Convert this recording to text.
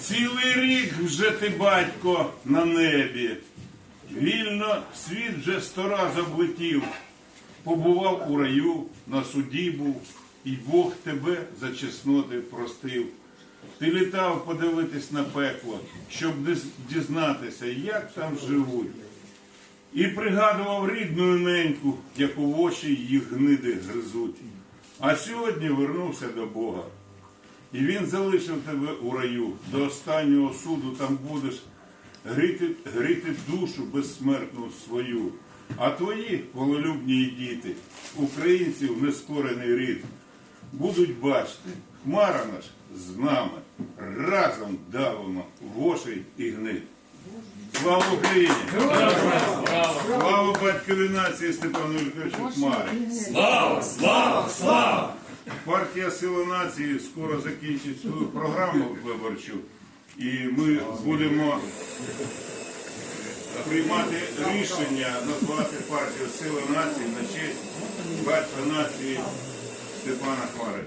Цілий рік вже ти, батько, на небі. Вільно світ вже сто раз облетів. Побував у раю, на суді був, і Бог тебе за чесноти простив. Ти літав подивитись на пекло, щоб дізнатися, як там живуть. І пригадував рідну неньку, як у очі її гниди гризуть. А сьогодні вернувся до Бога. І він залишив тебе у раю. До останнього суду там будеш гріти, гріти душу безсмертну свою. А твої волелюбні діти, українців нескорений рід, будуть бачити, хмара наш з нами, разом давимо вошей і гнит. Слава Україні! Слава батькові нації Степану Хмари! Слава, слава, слава! Партія Сила нації скоро закінчить свою програму виборчу, і ми будемо приймати рішення назвати партію Сила нації на честь батька нації Степана Хмари.